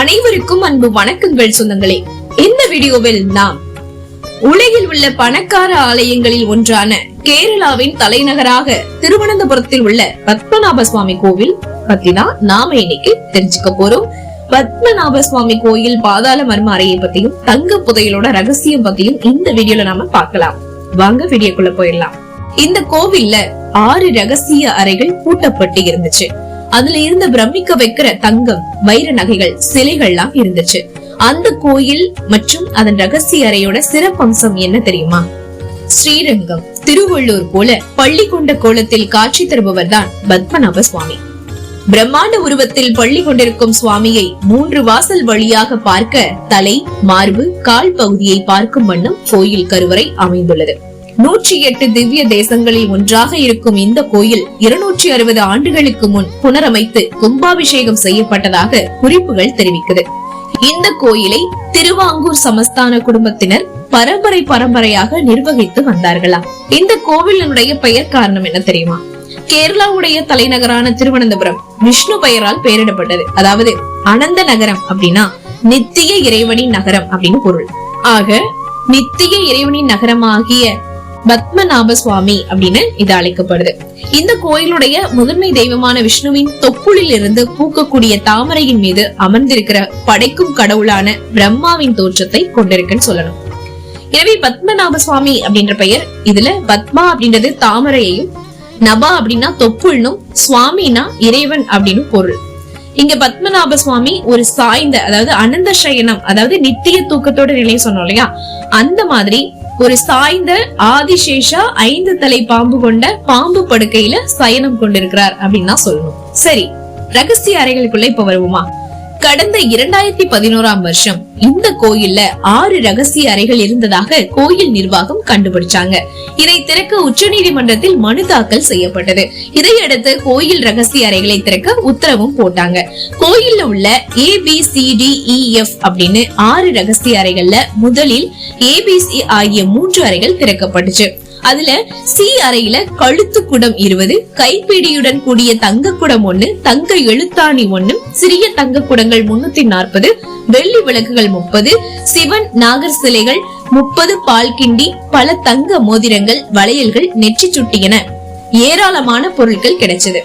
அனைவருக்கும் அன்பு வணக்கங்கள் சொந்தங்களே. இந்த வீடியோவில் நாம் உலகில் உள்ள பணக்கார ஆலயங்களில் ஒன்றான கேரளாவின் தலைநகராக திருவனந்தபுரத்தில் உள்ள பத்மநாப சுவாமி கோவில் பத்தி தான் நாம இன்னைக்கு தெரிஞ்சுக்க போறோம். பத்மநாப சுவாமி கோயில் பாதாள மர்ம அறையை பத்தியும் தங்க புதையலோட ரகசியம் பத்தியும் இந்த வீடியோல நாம பார்க்கலாம். வாங்க வீடியோக்குள்ள போயிடலாம். இந்த கோவில்ல ஆறு ரகசிய அறைகள் பூட்டப்பட்டு இருந்துச்சு. அதுல இருந்த பிரமிக்க வைக்கிற தங்கம் வைர நகைகள் சிலைகள்லாம் இருந்துச்சு. அந்த கோயில் மற்றும் அதன் ரகசிய அறையோட சிறப்பம்சம் என்ன தெரியுமா? ஸ்ரீரங்கம் திருவள்ளூர் போல பள்ளி கொண்ட கோலத்தில் காட்சி தருபவர் தான் பத்மநாப சுவாமி. பிரம்மாண்ட உருவத்தில் பள்ளி கொண்டிருக்கும் சுவாமியை மூன்று வாசல் வழியாக பார்க்க தலை மார்பு கால் பகுதியை பார்க்கும் வண்ணம் கோயில் கருவறை அமைந்துள்ளது. நூற்றி எட்டு திவ்ய தேசங்களில் ஒன்றாக இருக்கும் இந்த கோயில் இருநூற்றி அறுபது ஆண்டுகளுக்கு முன் புனரமைத்து கும்பாபிஷேகம் செய்யப்பட்டதாக குறிப்புகள் தெரிவிக்குது. இந்த கோயிலை திருவாங்கூர் சமஸ்தான குடும்பத்தினர் பரம்பரை பரம்பரையாக நிர்வகித்து வந்தார்களாம். இந்த கோவிலினுடைய பெயர் காரணம் என்ன தெரியுமா? கேரளாவுடைய தலைநகரான திருவனந்தபுரம் விஷ்ணு பெயரால் பெயரிடப்பட்டது. அதாவது அனந்த நகரம் அப்படின்னா நித்திய இறைவனின் நகரம் அப்படின்னு பொருள். ஆக நித்திய இறைவனின் நகரமாகிய பத்மநாப சுவாமி அப்படின்னு இது அழைக்கப்படுது. இந்த கோயிலுடைய முதன்மை தெய்வமான விஷ்ணுவின் தொப்புளில் இருந்து பூக்கக்கூடிய தாமரையின் மீது அமர்ந்திருக்கிற படைக்கும் கடவுளான பிரம்மாவின் தோற்றத்தை கொண்டிருக்குன்னு சொல்லணும். எனவே பத்மநாப சுவாமி அப்படின்ற பெயர் இதுல பத்மா அப்படின்றது தாமரையையும் நபா அப்படின்னா தொப்புள்னும் சுவாமினா இறைவன் அப்படின்னு பொருள். இங்க பத்மநாப சுவாமி ஒரு சாய்ந்த அதாவது அனந்த சயனம் அதாவது நித்திய தூக்கத்தோட நிலையை சொன்னோம் இல்லையா? அந்த மாதிரி ஒரு சாய்ந்த ஆதிசேஷா ஐந்து தலை பாம்பு கொண்ட பாம்பு படுக்கையில சயனம் கொண்டிருக்கிறார் அப்படின்னு தான் சொல்லணும். சரி ரகசிய அறைகளுக்குள்ள இப்ப வருவோமா? கடந்த இரண்டாயிரத்தி பதினோராம் வருஷம் இந்த கோயில்ல ஆறு ரகசிய அறைகள் இருந்ததாக கோயில் நிர்வாகம் கண்டுபிடிச்சாங்க. இதை திறக்க உச்சநீதிமன்றத்தில் மனு தாக்கல் செய்யப்பட்டது. இதையடுத்து கோயில் ரகசிய அறைகளை திறக்க உத்தரவும் போட்டாங்க. கோயில்ல உள்ள A B C D E F அப்படின்னு ஆறு ரகசிய அறைகள்ல முதலில் ஏபிசி ஆகிய மூன்று அறைகள் திறக்கப்பட்டுச்சு. அதுல சி அறையில கழுத்து குடம் இருபது கைப்பிடியுடன் கூடிய தங்க குடம் ஒண்ணு தங்க எழுத்தாணி ஒண்ணு சிறிய தங்க குடங்கள் முன்னூத்தி நாற்பது வெள்ளி விளக்குகள் முப்பது சிவன் நாகர் சிலைகள் முப்பது பால்கிண்டி பல தங்க மோதிரங்கள் வளையல்கள் நெற்றி சுட்டி என ஏராளமான பொருட்கள் கிடைச்சது.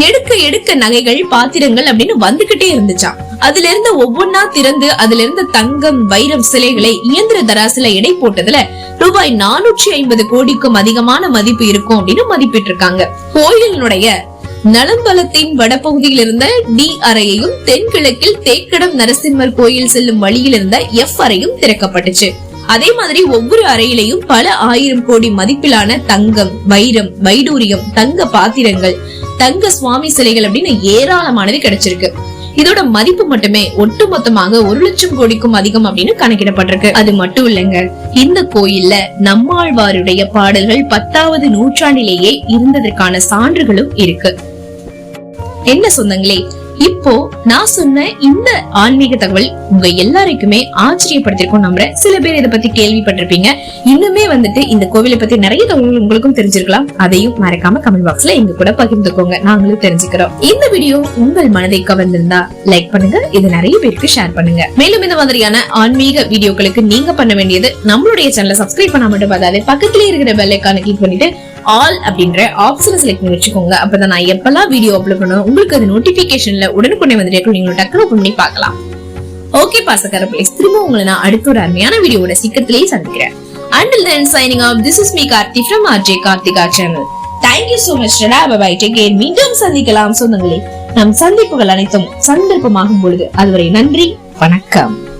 எடுக்க எடுக்க நகைகள் பாத்திரங்கள் அப்படின்னு வந்துகிட்டே இருந்துச்சான் அதுல இருந்த ஒவ்வொன்னா திறந்து அதுல இருந்த தங்கம் வைரம் சிலைகளை இயந்திர தராசுல எடை போட்டதுல ரூபாய் நானூற்றி ஐம்பது கோடிக்கும் அதிகமான மதிப்பு இருக்கும் அப்படின்னு மதிப்பிட்டு இருக்காங்க கோயிலினுடைய நலம்பலத்தின் வடபகுதியில் இருந்த டி அறையையும் தென்கிழக்கில் தேக்கடம் நரசிம்மர் கோயில் செல்லும் வழியில் இருந்த எஃப் அறையும் திறக்கப்பட்டுச்சு. அதே மாதிரி ஒவ்வொரு அறையிலையும் பல ஆயிரம் கோடி மதிப்பிலான தங்கம் வைரம் வைடூரியம் தங்க பாத்திரங்கள் தங்க சுவாமி சிலைகள் அப்படின்னு ஏராளமானது கிடைச்சிருக்கு. இதோட மதிப்பு மட்டுமே ஒட்டுமொத்தமாக ஒரு லட்சம் கோடிக்கும் அதிகம் அப்படின்னு கணக்கிடப்பட்டிருக்கு. அது மட்டும் இல்லைங்க. இந்த கோயில்ல நம்மாழ்வாருடைய பாடல்கள் பத்தாவது நூற்றாண்டிலேயே இருந்ததற்கான சான்றுகளும் இருக்கு. என்ன சொந்தங்களே இப்போ நான் சொன்ன இந்த ஆன்மீக தகவல் உங்க எல்லாருக்குமே ஆச்சரியப்படுத்திருக்கும் நம்புறேன். சில பேர் இதை பத்தி கேள்விப்பட்டிருப்பீங்க. இன்னுமே வந்துட்டு இந்த கோவிலை பத்தி நிறைய தகவல் உங்களுக்கும் தெரிஞ்சிருக்கலாம். அதையும் மறக்காம கமெண்ட் பாக்ஸ்ல எங்க கூட பகிர்ந்துக்கோங்க. நாங்களும் தெரிஞ்சுக்கிறோம். இந்த வீடியோ உங்கள் மனதை கவர்ந்திருந்தா லைக் பண்ணுங்க. இது நிறைய பேருக்கு ஷேர் பண்ணுங்க. மேலும் இந்த மாதிரியான ஆன்மீக வீடியோக்களுக்கு நீங்க பண்ண வேண்டியது நம்மளுடைய சேனலை சப்ஸ்கிரைப் பண்ண மட்டும் பார்த்தாலே பக்கத்துல இருக்கிற பெல் ஐக்கான கிளிக் பண்ணிட்டு ஆல் அப்படின்ற ஆப்ஷனை செலக்ட் பண்ணி வச்சுக்கோங்க. அப்பதான் நான் எப்பெல்லாம் வீடியோ அப்லோட் பண்ணுவோம் உங்களுக்கு அது நோட்டிபிகேஷன்ல உடனுக்குடனே வந்துட்டு நீங்க டக்குனு பண்ணி பார்க்கலாம். ஓகே பாசக்கார பிளேஸ் திரும்ப உங்களை நான் அடுத்த ஒரு அருமையான வீடியோட சீக்கிரத்திலேயே சந்திக்கிறேன். Until then signing off this is me Karthi from RJ Karthika channel thank you so much டடா bye bye. Take மீண்டும் சந்திக்கலாம். சொந்தங்களே நம் சந்திப்புகள் அனைத்தும் சந்தர்ப்பமாகும் பொழுது. அதுவரை நன்றி வணக்கம்.